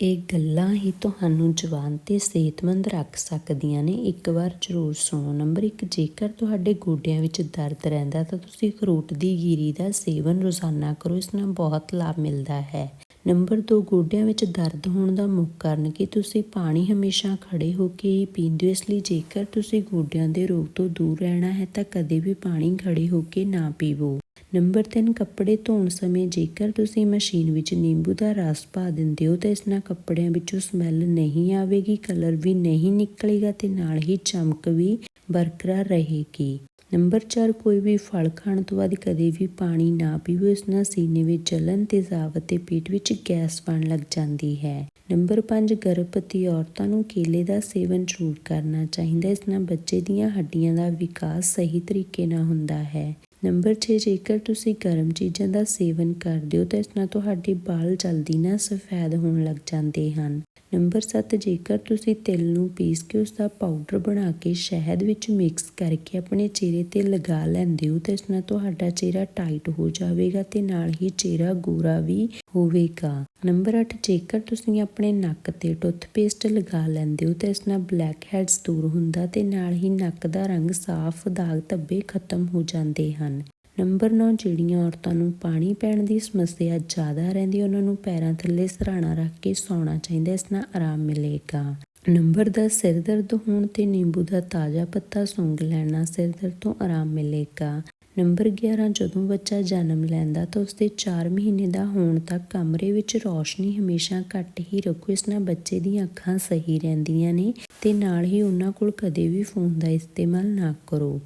ਇਹ ਗੱਲਾਂ ਹੀ ਤੁਹਾਨੂੰ ਜਵਾਨ ਤੇ ਸਿਹਤਮੰਦ ਰੱਖ ਸਕਦੀਆਂ ਨੇ। ਇੱਕ ਵਾਰ ਜ਼ਰੂਰ ਸੁਣੋ। ਨੰਬਰ 1 ਜੇਕਰ ਤੁਹਾਡੇ ਗੋਡਿਆਂ ਵਿੱਚ ਦਰਦ ਰਹਿੰਦਾ, ਤਾਂ ਤੁਸੀਂ ਅਖਰੋਟ ਦੀ ਗਿਰੀ ਦਾ ਸੇਵਨ ਰੋਜ਼ਾਨਾ ਕਰੋ। ਇਸ ਨਾਲ ਬਹੁਤ ਲਾਭ ਮਿਲਦਾ ਹੈ। ਨੰਬਰ 2 ਗੋਡਿਆਂ ਵਿੱਚ ਦਰਦ ਹੋਣ ਦਾ ਮੁੱਖ ਕਾਰਨ ਕਿ? ਤੁਸੀਂ ਪਾਣੀ ਹਮੇਸ਼ਾ ਖੜੇ ਹੋ ਕੇ ਹੀ ਪੀਂਦੇ ਹੋ। ਇਸ ਲਈ ਜੇਕਰ ਤੁਸੀਂ ਗੋਡਿਆਂ ਦੇ ਰੋਗ ਤੋਂ ਦੂਰ ਰਹਿਣਾ ਹੈ, ਤਾਂ ਕਦੇ ਵੀ ਪਾਣੀ ਖੜੇ ਹੋ ਕੇ ਨਾ ਪੀਵੋ। ਨੰਬਰ 3 ਕੱਪੜੇ ਧੋਣ ਸਮੇਂ ਜੇਕਰ ਤੁਸੀਂ ਮਸ਼ੀਨ ਵਿੱਚ ਨਿੰਬੂ ਦਾ ਰਸ ਪਾ ਦਿੰਦੇ ਹੋ ਤਾਂ ਇਸ ਨਾਲ ਕੱਪੜਿਆਂ ਵਿੱਚੋਂ ਸਮੈਲ ਨਹੀਂ ਆਵੇਗੀ, ਕਲਰ ਵੀ ਨਹੀਂ ਨਿਕਲੇਗਾ ਤੇ ਨਾਲ ਹੀ ਚਮਕ ਵੀ ਬਰਕਰਾਰ ਰਹੇਗੀ। ਨੰਬਰ 4 ਕੋਈ ਵੀ ਫਲ ਖਾਣ ਤੋਂ ਬਾਅਦ ਕਦੇ ਵੀ ਪਾਣੀ ਨਾ ਪੀਵੋ ਇਸ ਨਾਲ ਸੀਨੇ ਵਿੱਚ ਜਲਨ ਤੇਜ਼ਾਬ ਅਤੇ ਪੇਟ ਵਿੱਚ ਗੈਸ ਬਣ ਲੱਗ ਜਾਂਦੀ ਹੈ। ਨੰਬਰ 5 ਗਰਭਵਤੀ ਔਰਤਾਂ ਨੂੰ ਕੇਲੇ ਦਾ ਸੇਵਨ ਜ਼ਰੂਰ ਕਰਨਾ ਚਾਹੀਦਾ, ਇਸ ਨਾਲ ਬੱਚੇ ਦੀਆਂ ਹੱਡੀਆਂ ਦਾ ਵਿਕਾਸ ਸਹੀ ਤਰੀਕੇ ਨਾਲ ਹੁੰਦਾ ਹੈ। ਨੰਬਰ 6 ਜੇਕਰ ਤੁਸੀਂ ਗਰਮ ਚੀਜ਼ਾਂ ਦਾ ਸੇਵਨ ਕਰਦੇ ਹੋ ਤਾਂ ਇਸ ਨਾਲ ਤੁਹਾਡੇ ਵਾਲ ਜਲਦੀ ਨਾਲ ਸਫੈਦ ਹੋਣ ਲੱਗ ਜਾਂਦੇ ਹਨ। ਨੰਬਰ 7 ਜੇਕਰ ਤੁਸੀਂ ਤਿਲ ਨੂੰ ਪੀਸ ਕੇ ਉਸ ਦਾ ਪਾਊਡਰ ਬਣਾ ਕੇ ਸ਼ਹਿਦ ਵਿੱਚ ਮਿਕਸ ਕਰਕੇ ਆਪਣੇ ਚਿਹਰੇ ਤੇ ਲਗਾ ਲੈਂਦੇ ਹੋ, ਤਾਂ ਇਸ ਨਾਲ ਤੁਹਾਡਾ ਚਿਹਰਾ ਟਾਈਟ ਹੋ ਜਾਵੇਗਾ ਤੇ ਨਾਲ ਹੀ ਚਿਹਰਾ ਗੋਰਾ ਵੀ ਹੋਵੇਗਾ। ਨੰਬਰ 8 ਜੇਕਰ ਤੁਸੀਂ ਆਪਣੇ ਨੱਕ ਤੇ ਟੁੱਥਪੇਸਟ ਲਗਾ ਲੈਂਦੇ ਹੋ, ਤਾਂ ਇਸ ਨਾਲ ਬਲੈਕ ਹੈਡਸ ਦੂਰ ਹੁੰਦਾ ਤੇ ਨਾਲ ਹੀ ਨੱਕ ਦਾ ਰੰਗ ਸਾਫ਼, ਦਾਗ ਧੱਬੇ ਖਤਮ ਹੋ ਜਾਂਦੇ ਹਨ। ਨੰਬਰ 9 ਜਿਹੜੀਆਂ ਔਰਤਾਂ ਨੂੰ ਪਾਣੀ ਪੈਣ ਦੀ ਸਮੱਸਿਆ ਜ਼ਿਆਦਾ ਰਹਿੰਦੀ, ਉਹਨਾਂ ਨੂੰ ਪੈਰਾਂ ਥੱਲੇ ਸਰਾਣਾ ਰੱਖ ਕੇ ਸੌਣਾ ਚਾਹੀਦਾ, ਇਸ ਨਾਲ ਆਰਾਮ ਮਿਲੇਗਾ। ਨੰਬਰ 10 ਸਿਰ ਦਰਦ ਹੋਣ ਤੇ ਨਿੰਬੂ ਦਾ ਤਾਜ਼ਾ ਪੱਤਾ ਸੁੰਘ ਲੈਣਾ ਸਿਰ ਦਰਦ ਤੋਂ ਆਰਾਮ ਮਿਲੇਗਾ। ਨੰਬਰ 11 ਜਦੋਂ ਬੱਚਾ ਜਨਮ ਲੈਂਦਾ ਤਾਂ ਉਸਦੇ 4 ਮਹੀਨੇ ਦਾ ਹੋਣ ਤੱਕ ਕਮਰੇ ਵਿੱਚ ਰੌਸ਼ਨੀ ਹਮੇਸ਼ਾ ਘੱਟ ਹੀ ਰੱਖੋ, ਇਸ ਨਾਲ ਬੱਚੇ ਦੀਆਂ ਅੱਖਾਂ ਸਹੀ ਰਹਿੰਦੀਆਂ ਨੇ ਤੇ ਨਾਲ ਹੀ ਉਹਨਾਂ ਕੋਲ ਕਦੇ ਵੀ ਫੋਨ ਦਾ ਇਸਤੇਮਾਲ ਨਾ ਕਰੋ।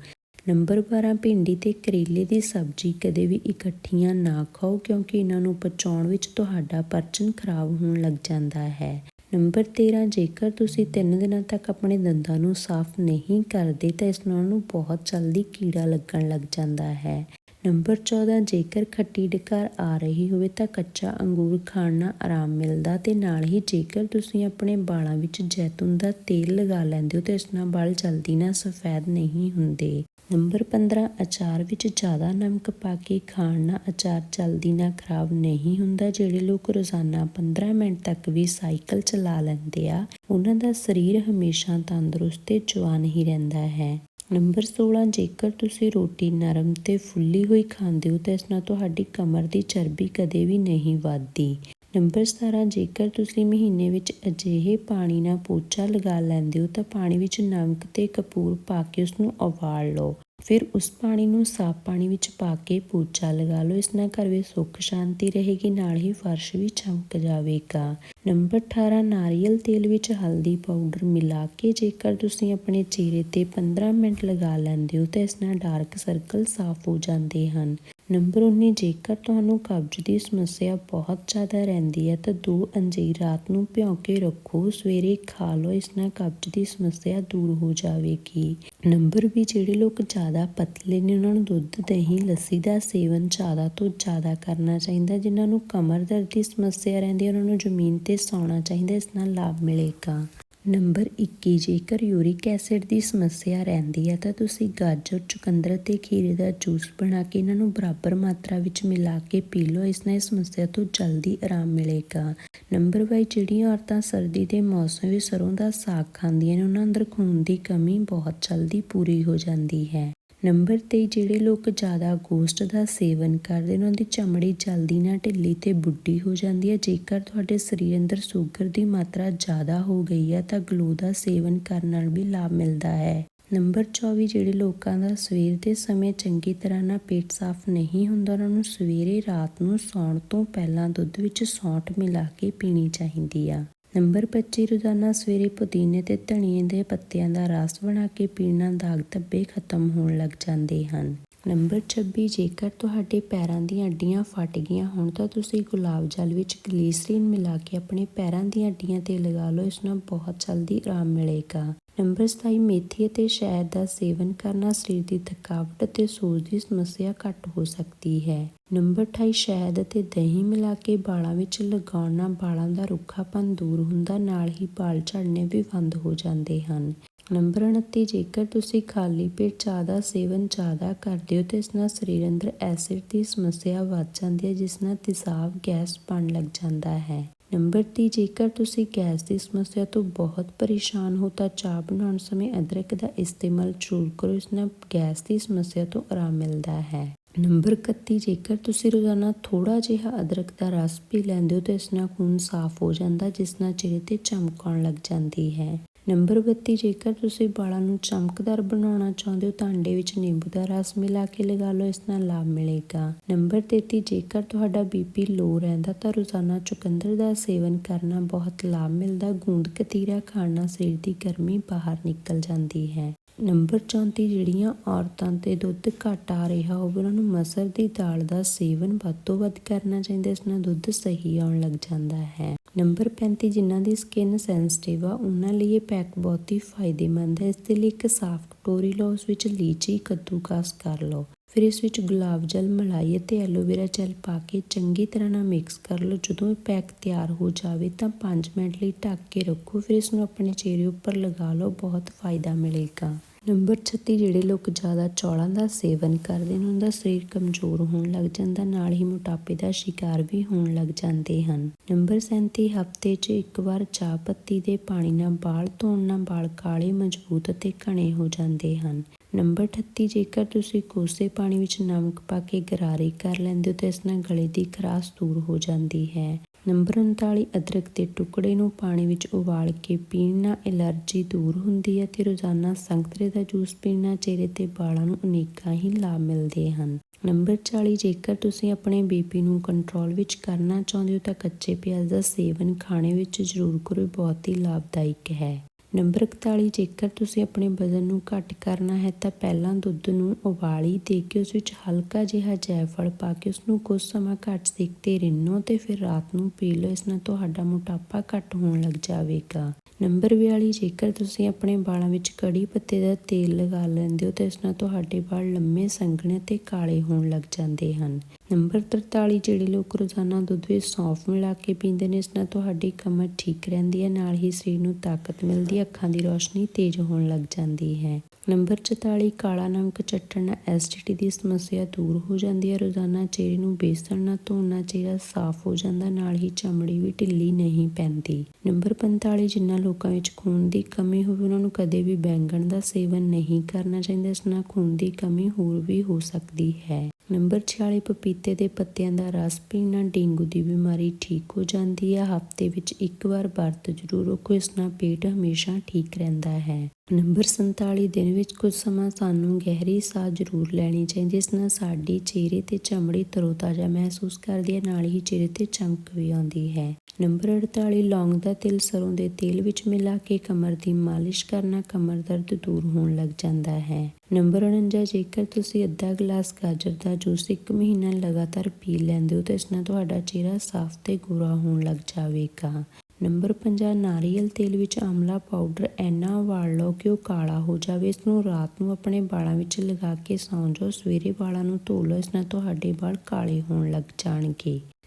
ਨੰਬਰ 12 ਭਿੰਡੀ ਤੇ ਕਰੇਲੇ ਦੀ ਸਬਜ਼ੀ ਕਦੇ ਵੀ ਇਕੱਠੀਆਂ ਨਾ ਖਾਓ ਕਿਉਂਕਿ ਇਹਨਾਂ ਨੂੰ ਪਚਾਉਣ ਵਿੱਚ ਤੁਹਾਡਾ ਪਰਚਨ ਖਰਾਬ ਹੋਣ ਲੱਗ ਜਾਂਦਾ ਹੈ। ਨੰਬਰ 13 ਜੇਕਰ ਤੁਸੀਂ 3 ਦਿਨਾਂ ਤੱਕ ਆਪਣੇ ਦੰਦਾਂ ਨੂੰ ਸਾਫ਼ ਨਹੀਂ ਕਰਦੇ ਤਾਂ ਇਸ ਨਾਲ ਨੂੰ ਬਹੁਤ ਜਲਦੀ ਕੀੜਾ ਲੱਗਣ ਲੱਗ ਜਾਂਦਾ ਹੈ। ਨੰਬਰ 14 ਜੇਕਰ ਖੱਟੀ ਡਕਾਰ ਆ ਰਹੀ ਹੋਵੇ ਤਾਂ ਕੱਚਾ ਅੰਗੂਰ ਖਾਣ ਨਾਲ ਆਰਾਮ ਮਿਲਦਾ ਤੇ ਨਾਲ ਹੀ ਜੇਕਰ ਤੁਸੀਂ ਆਪਣੇ ਵਾਲਾਂ ਵਿੱਚ ਜੈਤੂਨ ਦਾ ਤੇਲ ਲਗਾ ਲੈਂਦੇ ਹੋ ਤਾਂ ਇਸ ਨਾਲ ਵਾਲ ਜਲਦੀ ਨਾਲ ਸਫੈਦ ਨਹੀਂ ਹੁੰਦੇ। ਨੰਬਰ 15 ਅਚਾਰ ਵਿੱਚ ਜ਼ਿਆਦਾ ਨਮਕ ਪਾ ਕੇ ਖਾਣ ਨਾਲ ਅਚਾਰ ਜਲਦੀ ਨਾ ਖਰਾਬ ਨਹੀਂ ਹੁੰਦਾ, ਜਿਹੜੇ ਲੋਕ ਰੋਜ਼ਾਨਾ 15 ਮਿੰਟ ਤੱਕ ਵੀ ਸਾਈਕਲ ਚਲਾ ਲੈਂਦੇ ਆ, ਉਹਨਾਂ ਦਾ ਸਰੀਰ ਹਮੇਸ਼ਾ ਤੰਦਰੁਸਤ ਤੇ ਜਵਾਨ ਹੀ ਰਹਿੰਦਾ ਹੈ। ਨੰਬਰ 16 ਜੇਕਰ ਤੁਸੀਂ ਰੋਟੀ ਨਰਮ ਤੇ ਫੁੱਲੀ ਹੋਈ ਖਾਂਦੇ ਹੋ ਤਾਂ ਇਸ ਨਾਲ ਤੁਹਾਡੀ ਕਮਰ ਦੀ ਚਰਬੀ ਕਦੇ ਵੀ ਨਹੀਂ ਵੱਧਦੀ। ਨੰਬਰ 17 ਜੇਕਰ ਤੁਸੀਂ ਮਹੀਨੇ ਵਿੱਚ ਅਜਿਹੇ ਪਾਣੀ ਨਾਲ ਪੋਚਾ ਲਗਾ ਲੈਂਦੇ ਹੋ, ਤਾਂ ਪਾਣੀ ਵਿੱਚ ਨਮਕ ਤੇ ਕਪੂਰ ਪਾ ਕੇ ਉਸ ਨੂੰ ਉਬਾਲ ਲਓ। ਫਿਰ ਉਸ ਪਾਣੀ ਨੂੰ ਸਾਫ਼ ਪਾਣੀ ਵਿੱਚ ਪਾ ਕੇ ਪੋਚਾ ਲਗਾ ਲਓ। ਇਸ ਨਾਲ ਘਰ ਵਿੱਚ ਸੁੱਖ ਸ਼ਾਂਤੀ ਰਹੇਗੀ, ਨਾਲ ਹੀ ਫਰਸ਼ ਵੀ ਚਮਕ ਜਾਵੇਗਾ। ਨੰਬਰ 18 ਨਾਰੀਅਲ ਤੇਲ ਵਿੱਚ ਹਲਦੀ ਪਾਊਡਰ ਮਿਲਾ ਕੇ ਜੇਕਰ ਤੁਸੀਂ ਆਪਣੇ ਚਿਹਰੇ ਤੇ 15 ਮਿੰਟ ਲਗਾ ਲੈਂਦੇ ਹੋ, ਤਾਂ ਇਸ ਨਾਲ ਡਾਰਕ ਸਰਕਲ ਸਾਫ਼ ਹੋ ਜਾਂਦੇ ਹਨ। ਨੰਬਰ 19 ਜੇਕਰ ਤੁਹਾਨੂੰ ਕਬਜ਼ ਦੀ ਸਮੱਸਿਆ ਬਹੁਤ ਜ਼ਿਆਦਾ ਰਹਿੰਦੀ ਹੈ, ਤਾਂ ਦੋ ਅੰਜੀਰ ਰਾਤ ਨੂੰ ਭਿਉਂ ਕੇ ਰੱਖੋ। ਸਵੇਰੇ ਖਾ ਲਓ, ਇਸ ਨਾਲ ਕਬਜ਼ ਦੀ ਸਮੱਸਿਆ ਦੂਰ ਹੋ ਜਾਵੇਗੀ। ਨੰਬਰ ਵੀ ਜਿਹੜੇ ਲੋਕ ਜ਼ਿਆਦਾ ਪਤਲੇ ਨੇ, ਉਹਨਾਂ ਨੂੰ ਦੁੱਧ, ਦਹੀਂ, ਲੱਸੀ ਦਾ ਸੇਵਨ ਜ਼ਿਆਦਾ ਤੋਂ ਜ਼ਿਆਦਾ ਕਰਨਾ ਚਾਹੀਦਾ। ਜਿਨ੍ਹਾਂ ਨੂੰ ਕਮਰ ਦਰਦ ਦੀ ਸਮੱਸਿਆ ਰਹਿੰਦੀ ਹੈ, ਉਹਨਾਂ ਨੂੰ ਜ਼ਮੀਨ ਤੇ ਸੌਣਾ ਚਾਹੀਦਾ, ਇਸ ਨਾਲ ਲਾਭ ਮਿਲੇਗਾ। ਨੰਬਰ 21 ਜੇਕਰ ਯੂਰਿਕ ਐਸਿਡ ਦੀ ਸਮੱਸਿਆ ਰਹਿੰਦੀ ਹੈ, ਤਾਂ ਤੁਸੀਂ ਗਾਜਰ, ਚੁਕੰਦਰ ਤੇ ਖੀਰੇ ਦਾ ਜੂਸ ਬਣਾ ਕੇ ਇਹਨਾਂ ਨੂੰ ਬਰਾਬਰ ਮਾਤਰਾ ਵਿੱਚ ਮਿਲਾ ਕੇ ਪੀ ਲਓ। ਇਸ ਨਾਲ ਇਸ ਸਮੱਸਿਆ ਤੋਂ ਜਲਦੀ ਆਰਾਮ ਮਿਲੇਗਾ। ਨੰਬਰ 22 ਜਿਹੜੀਆਂ ਔਰਤਾਂ ਸਰਦੀ ਦੇ ਮੌਸਮ ਵਿੱਚ ਸਰੋਂ ਦਾ ਸਾਗ ਖਾਂਦੀਆਂ ਨੇ, ਉਹਨਾਂ ਅੰਦਰ ਖੂਨ ਦੀ ਕਮੀ ਬਹੁਤ ਜਲਦੀ ਪੂਰੀ ਹੋ ਜਾਂਦੀ ਹੈ। ਨੰਬਰ 23 ਜਿਹੜੇ ਲੋਕ ਜ਼ਿਆਦਾ ਗੋਸ਼ਟ ਦਾ ਸੇਵਨ ਕਰਦੇ ਨੇ ਉਹਨਾਂ ਦੀ ਚਮੜੀ ਜਲਦੀ ਨਾਲ ਢਿੱਲੀ ਤੇ ਬੁੱਢੀ ਹੋ ਜਾਂਦੀ ਹੈ। ਜੇਕਰ ਤੁਹਾਡੇ ਸਰੀਰ ਅੰਦਰ ਸ਼ੂਗਰ ਦੀ ਮਾਤਰਾ ਜ਼ਿਆਦਾ ਹੋ ਗਈ ਹੈ, ਤਾਂ ਗਲੂ ਦਾ ਸੇਵਨ ਕਰਨ ਨਾਲ ਵੀ ਲਾਭ ਮਿਲਦਾ ਹੈ। ਨੰਬਰ 24 ਜਿਹੜੇ ਲੋਕਾਂ ਦਾ ਸਵੇਰ ਦੇ ਸਮੇਂ ਚੰਗੀ ਤਰ੍ਹਾਂ ਨਾਲ ਪੇਟ ਸਾਫ਼ ਨਹੀਂ ਹੁੰਦਾ, ਉਹਨਾਂ ਨੂੰ ਸਵੇਰੇ ਰਾਤ ਨੂੰ ਸੌਣ ਤੋਂ ਪਹਿਲਾਂ ਦੁੱਧ ਵਿੱਚ ਸੌਂਠ ਮਿਲਾ ਕੇ ਪੀਣੀ ਚਾਹੀਦੀ ਆ। ਨੰਬਰ 25 ਰੋਜ਼ਾਨਾ ਸਵੇਰੇ ਪੁਦੀਨੇ ਤੇ ਧਨੀਏ ਦੇ ਪੱਤਿਆਂ ਦਾ ਰਸ ਬਣਾ ਕੇ ਪੀਣ ਨਾਲ ਦਾਗ ਧੱਬੇ ਖਤਮ ਹੋਣ ਲੱਗ ਜਾਂਦੇ ਹਨ। ਨੰਬਰ 26 ਜੇਕਰ ਤੁਹਾਡੇ ਪੈਰਾਂ ਦੀਆਂ ਅੱਡੀਆਂ ਫਟ ਗਈਆਂ ਹੋਣ ਤਾਂ ਤੁਸੀਂ ਗੁਲਾਬ ਜਲ ਵਿੱਚ ਗਲੀਸਰੀਨ ਮਿਲਾ ਕੇ ਆਪਣੇ ਪੈਰਾਂ ਦੀਆਂ ਅੱਡੀਆਂ ਤੇ ਲਗਾ ਲਓ, ਇਸ ਨਾਲ ਬਹੁਤ ਜਲਦੀ ਆਰਾਮ ਮਿਲੇਗਾ। ਨੰਬਰ 27 ਮੇਥੀ ਅਤੇ ਸ਼ਹਿਦ ਦਾ ਸੇਵਨ ਕਰਨਾ ਸਰੀਰ ਦੀ ਥਕਾਵਟ ਅਤੇ ਸੋਜ ਦੀ ਸਮੱਸਿਆ ਘੱਟ ਹੋ ਸਕਦੀ ਹੈ। ਨੰਬਰ 28 ਸ਼ਹਿਦ ਅਤੇ ਦਹੀਂ ਮਿਲਾ ਕੇ ਵਾਲਾਂ ਵਿੱਚ ਲਗਾਉਣ ਨਾਲ ਵਾਲਾਂ ਦਾ ਰੁੱਖਾਪਨ ਦੂਰ ਹੁੰਦਾ, ਨਾਲ ਹੀ ਬਾਲ ਝੜਨੇ ਵੀ ਬੰਦ ਹੋ ਜਾਂਦੇ ਹਨ। ਨੰਬਰ 29 ਜੇਕਰ ਤੁਸੀਂ ਖਾਲੀ ਪੇਟ ਚਾਹ ਦਾ ਸੇਵਨ ਜ਼ਿਆਦਾ ਕਰਦੇ ਹੋ ਤਾਂ ਇਸ ਨਾਲ ਸਰੀਰ ਅੰਦਰ ਐਸਿਡ ਦੀ ਸਮੱਸਿਆ ਵੱਧ ਜਾਂਦੀ ਹੈ, ਜਿਸ ਨਾਲ ਤੇਜ਼ਾਬ ਗੈਸ ਬਣ ਲੱਗ ਜਾਂਦਾ ਹੈ। ਨੰਬਰ 3 ਜੇਕਰ ਤੁਸੀਂ ਗੈਸ ਦੀ ਸਮੱਸਿਆ ਤੋਂ ਬਹੁਤ ਪਰੇਸ਼ਾਨ ਹੋ ਤਾਂ ਚਾਹ ਬਣਾਉਣ ਸਮੇਂ ਅਦਰਕ ਦਾ ਇਸਤੇਮਾਲ ਜ਼ਰੂਰ ਕਰੋ, ਇਸ ਨਾਲ ਗੈਸ ਦੀ ਸਮੱਸਿਆ ਤੋਂ ਆਰਾਮ ਮਿਲਦਾ ਹੈ। ਨੰਬਰ 31 ਜੇਕਰ ਤੁਸੀਂ ਰੋਜ਼ਾਨਾ ਥੋੜਾ ਜਿਹਾ ਅਦਰਕ ਦਾ ਰਸ ਪੀ ਲੈਂਦੇ ਹੋ ਤਾਂ ਇਸ ਨਾਲ ਖੂਨ ਸਾਫ਼ ਹੋ ਜਾਂਦਾ, ਜਿਸ ਨਾਲ ਚਿਹਰੇ ਤੇ ਚਮਕ ਆਉਣ ਲੱਗ ਜਾਂਦੀ ਹੈ। ਨੰਬਰ 32 ਜੇਕਰ ਤੁਸੀਂ ਵਾਲਾਂ ਨੂੰ ਚਮਕਦਾਰ ਬਣਾਉਣਾ ਚਾਹੁੰਦੇ ਹੋ ਤਾਂ ਅੰਡੇ ਵਿੱਚ ਨਿੰਬੂ ਦਾ ਰਸ ਮਿਲਾ ਕੇ ਲਗਾ ਲਓ, ਇਸ ਨਾਲ ਲਾਭ ਮਿਲੇਗਾ। ਨੰਬਰ 33 ਜੇਕਰ ਤੁਹਾਡਾ ਬੀਪੀ ਲੋ ਰਹਿੰਦਾ, ਤਾਂ ਰੋਜ਼ਾਨਾ ਚੁਕੰਦਰ ਦਾ ਸੇਵਨ ਕਰਨਾ ਬਹੁਤ ਲਾਭ ਮਿਲਦਾ। ਗੂੰਦ ਕਤੀਰਾ ਖਾਣ ਨਾਲ ਸਰੀਰ ਦੀ ਗਰਮੀ ਬਾਹਰ ਨਿਕਲ ਜਾਂਦੀ ਹੈ। ਨੰਬਰ 34 ਜਿਹੜੀਆਂ ਔਰਤਾਂ ਤੇ ਦੁੱਧ ਘੱਟ ਆ ਰਿਹਾ ਹੋਵੇ, ਉਹਨਾਂ ਨੂੰ ਮਸਰ ਦੀ ਦਾਲ ਦਾ ਸੇਵਨ ਵੱਧ ਤੋਂ ਵੱਧ ਕਰਨਾ ਚਾਹੀਦਾ ਇਸ ਨਾਲ ਦੁੱਧ ਸਹੀ ਆਉਣ ਲੱਗ ਜਾਂਦਾ ਹੈ। ਨੰਬਰ 35 ਜਿਨ੍ਹਾਂ ਦੀ ਸਕਿਨ ਸੈਂਸਿਟਿਵ ਆ, ਉਹਨਾਂ ਲਈ ਇਹ ਪੈਕ ਬਹੁਤ ਹੀ ਫਾਇਦੇਮੰਦ ਹੈ। ਇਸ ਦੇ ਲਈ ਇੱਕ ਸਾਫ਼ ਕਟੋਰੀ ਲਓ, ਉਸ ਵਿੱਚ ਲੀਚੀ, ਕੱਦੂਕਸ ਕਰ ਲਓ। ਫਿਰ ਇਸ ਵਿੱਚ ਗੁਲਾਬ ਜਲ, ਮਲਾਈ ਅਤੇ ਐਲੋਵੇਰਾ ਜੈਲ ਪਾ ਕੇ ਚੰਗੀ ਤਰ੍ਹਾਂ ਨਾਲ ਮਿਕਸ ਕਰ ਲਓ। ਜਦੋਂ ਇਹ ਪੈਕ ਤਿਆਰ ਹੋ ਜਾਵੇ ਤਾਂ 5 ਮਿੰਟ ਲਈ ਢੱਕ ਕੇ ਰੱਖੋ। ਫਿਰ ਇਸ ਨੂੰ ਆਪਣੇ ਚਿਹਰੇ ਉੱਪਰ ਲਗਾ ਲਓ, ਬਹੁਤ ਫਾਇਦਾ ਮਿਲੇਗਾ। ਨੰਬਰ 36 ਜਿਹੜੇ ਲੋਕ ਜ਼ਿਆਦਾ ਚੌਲਾਂ ਦਾ ਸੇਵਨ ਕਰਦੇ ਨੇ ਉਹਨਾਂ ਦਾ ਸਰੀਰ ਕਮਜ਼ੋਰ ਹੋਣ ਲੱਗ ਜਾਂਦਾ, ਨਾਲ ਹੀ ਮੋਟਾਪੇ ਦਾ ਸ਼ਿਕਾਰ ਵੀ ਹੋਣ ਲੱਗ ਜਾਂਦੇ ਹਨ। ਨੰਬਰ 37 ਹਫ਼ਤੇ 'ਚ ਇੱਕ ਵਾਰ ਚਾਹ ਪੱਤੀ ਦੇ ਪਾਣੀ ਨਾਲ ਬਾਲ ਧੋਣ ਨਾਲ ਬਾਲ ਕਾਲੇ, ਮਜ਼ਬੂਤ ਅਤੇ ਘਣੇ ਹੋ ਜਾਂਦੇ ਹਨ। ਨੰਬਰ 38 ਜੇਕਰ ਤੁਸੀਂ ਕੋਸੇ ਪਾਣੀ ਵਿੱਚ ਨਮਕ ਪਾ ਕੇ ਗਰਾਰੇ ਕਰ ਲੈਂਦੇ ਹੋ, ਤਾਂ ਇਸ ਨਾਲ ਗਲੇ ਦੀ ਖਰਾਸ਼ ਦੂਰ ਹੋ ਜਾਂਦੀ ਹੈ। ਨੰਬਰ 39 ਅਦਰਕ ਦੇ ਟੁਕੜੇ ਨੂੰ ਪਾਣੀ ਵਿੱਚ ਉਬਾਲ ਕੇ ਪੀਣ ਨਾਲ ਐਲਰਜੀ ਦੂਰ ਹੁੰਦੀ ਹੈ ਤੇ ਰੋਜ਼ਾਨਾ ਸੰਤਰੇ ਦਾ ਜੂਸ ਪੀਣ ਨਾਲ ਚਿਹਰੇ ਤੇ ਵਾਲਾਂ ਨੂੰ ਅਨੇਕਾਂ ਹੀ ਲਾਭ ਮਿਲਦੇ ਹਨ। ਨੰਬਰ 40 ਜੇਕਰ ਤੁਸੀਂ ਆਪਣੇ ਬੀਪੀ ਨੂੰ ਕੰਟਰੋਲ ਵਿੱਚ ਕਰਨਾ ਚਾਹੁੰਦੇ ਹੋ ਤਾਂ ਕੱਚੇ ਪਿਆਜ਼ ਦਾ ਸੇਵਨ ਖਾਣੇ ਵਿੱਚ ਜ਼ਰੂਰ ਕਰੋ ਬਹੁਤ ਹੀ ਲਾਭਦਾਇਕ ਹੈ। ਨੰਬਰ 41 ਜੇਕਰ ਤੁਸੀਂ ਆਪਣੇ ਵਜ਼ਨ ਨੂੰ ਘੱਟ ਕਰਨਾ ਹੈ, ਤਾਂ ਪਹਿਲਾਂ ਦੁੱਧ ਨੂੰ ਉਬਾਲੀ ਦੇ ਕੇ ਉਸ ਵਿੱਚ ਹਲਕਾ ਜਿਹਾ ਜੈਫਲ ਪਾ ਕੇ ਉਸ ਨੂੰ ਕੁਝ ਸਮਾਂ ਘੱਟ ਸੇਕ ਤੇ ਰਿੰਨੋ ਤੇ ਫਿਰ ਰਾਤ ਨੂੰ ਪੀ ਲਓ। ਇਸ ਨਾਲ ਤੁਹਾਡਾ ਮੋਟਾਪਾ ਘੱਟ ਹੋਣ ਲੱਗ ਜਾਵੇਗਾ। ਨੰਬਰ 42 ਜੇਕਰ ਤੁਸੀਂ ਆਪਣੇ ਵਾਲਾਂ ਵਿੱਚ ਕੜੀ ਪੱਤੇ ਦਾ ਤੇਲ ਲਗਾ ਲੈਂਦੇ ਹੋ, ਤਾਂ ਇਸ ਨਾਲ ਤੁਹਾਡੇ ਵਾਲ ਲੰਮੇ, ਸੰਘਣੇ ਤੇ ਕਾਲੇ ਹੋਣ ਲੱਗ ਜਾਂਦੇ ਹਨ। ਨੰਬਰ 43 ਜਿਹੜੇ ਲੋਕ ਰੋਜ਼ਾਨਾ ਦੁੱਧ ਵਿੱਚ ਸੌਂਫ ਮਿਲਾ ਕੇ ਪੀਂਦੇ ਨੇ ਇਸ ਨਾਲ ਤੁਹਾਡੀ ਕਮਰ ਠੀਕ ਰਹਿੰਦੀ ਹੈ, ਨਾਲ ਹੀ ਸਰੀਰ ਨੂੰ ਤਾਕਤ ਮਿਲਦੀ ਹੈ, ਅੱਖਾਂ ਦੀ ਰੋਸ਼ਨੀ ਤੇਜ਼ ਹੋਣ ਲੱਗ ਜਾਂਦੀ ਹੈ। ਨੰਬਰ 44 ਕਾਲਾ ਨਮਕ ਚੱਟਣ ਨਾਲ ਐਸਿਡਿਟੀ ਦੀ ਸਮੱਸਿਆ ਦੂਰ ਹੋ ਜਾਂਦੀ ਹੈ, ਰੋਜ਼ਾਨਾ ਚਿਹਰੇ ਨੂੰ ਬੇਸਣ ਨਾਲ ਧੋਣ, ਚਿਹਰਾ ਸਾਫ਼ ਹੋ ਜਾਂਦਾ, ਨਾਲ ਹੀ ਚਮੜੀ ਵੀ ਢਿੱਲੀ ਨਹੀਂ ਪੈਂਦੀ। ਨੰਬਰ 45 ਜਿਨ੍ਹਾਂ ਲੋਕਾਂ ਵਿੱਚ ਖੂਨ ਦੀ ਕਮੀ ਹੋਵੇ, ਉਹਨਾਂ ਨੂੰ ਕਦੇ ਵੀ ਬੈਂਗਣ ਦਾ ਸੇਵਨ ਨਹੀਂ ਕਰਨਾ ਚਾਹੀਦਾ, ਇਸ ਨਾਲ ਖੂਨ ਦੀ ਕਮੀ ਹੋਰ ਵੀ ਹੋ ਸਕਦੀ ਹੈ। ਨੰਬਰ 46 ਪਪੀਤੇ ਦੇ ਪੱਤਿਆਂ ਦਾ ਰਸ ਪੀਣ ਨਾਲ ਡੇਂਗੂ ਦੀ ਬਿਮਾਰੀ ਠੀਕ ਹੋ ਜਾਂਦੀ ਹੈ। ਹਫ਼ਤੇ ਵਿੱਚ ਇੱਕ ਵਾਰ ਵਰਤ ਜ਼ਰੂਰ ਰੱਖੋ, ਇਸ ਨਾਲ ਪੇਟ ਹਮੇਸ਼ਾ ਠੀਕ ਰਹਿੰਦਾ ਹੈ। ਨੰਬਰ 47 ਦਿਨ ਵਿੱਚ ਕੁਝ ਸਮਾਂ ਸਾਨੂੰ ਗਹਿਰੀ ਸਾਹ ਜ਼ਰੂਰ ਲੈਣੀ ਚਾਹੀਦੀ ਇਸ ਨਾਲ ਸਾਡੀ ਚਿਹਰੇ ਤੇ ਚਮੜੀ ਤਰੋਤਾਜ਼ਾ ਮਹਿਸੂਸ ਕਰਦੀ ਹੈ, ਨਾਲ ਹੀ ਚਿਹਰੇ ਤੇ ਚਮਕ ਵੀ ਆਉਂਦੀ ਹੈ। ਨੰਬਰ 48 ਲੌਂਗ ਦਾ ਤੇਲ ਸਰੋਂ ਦੇ ਤੇਲ ਵਿੱਚ ਮਿਲਾ ਕੇ ਕਮਰ ਦੀ ਮਾਲਿਸ਼ ਕਰਨਾ ਕਮਰ ਦਰਦ ਦੂਰ ਹੋਣ ਲੱਗ ਜਾਂਦਾ ਹੈ। ਨੰਬਰ 49 ਜੇਕਰ ਤੁਸੀਂ ਅੱਧਾ ਗਲਾਸ ਗਾਜਰ ਦਾ ਜੂਸ ਇੱਕ ਮਹੀਨਾ ਲਗਾਤਾਰ ਪੀ ਲੈਂਦੇ ਹੋ ਤਾਂ ਇਸ ਨਾਲ ਤੁਹਾਡਾ ਚਿਹਰਾ ਸਾਫ਼ ਤੇ ਗੋਰਾ ਹੋਣ ਲੱਗ ਜਾਵੇਗਾ। ਨੰਬਰ 50 ਨਾਰੀਅਲ ਤੇਲ ਵਿੱਚ ਆਮਲਾ ਪਾਊਡਰ ਐਨਾ ਵਾਲ ਲਓ ਕਿ ਉਹ ਕਾਲਾ ਹੋ ਜਾਵੇ। ਇਸ ਨੂੰ ਰਾਤ ਨੂੰ ਆਪਣੇ ਵਾਲਾਂ ਵਿੱਚ ਲਗਾ ਕੇ ਸੌਂ ਜਾਓ। ਸਵੇਰੇ ਵਾਲਾਂ ਨੂੰ ਧੋ ਲਓ। ਇਸ ਨਾਲ ਤੁਹਾਡੇ ਵਾਲ ਕਾਲੇ ਹੋਣ ਲੱਗ ਜਾਣਗੇ।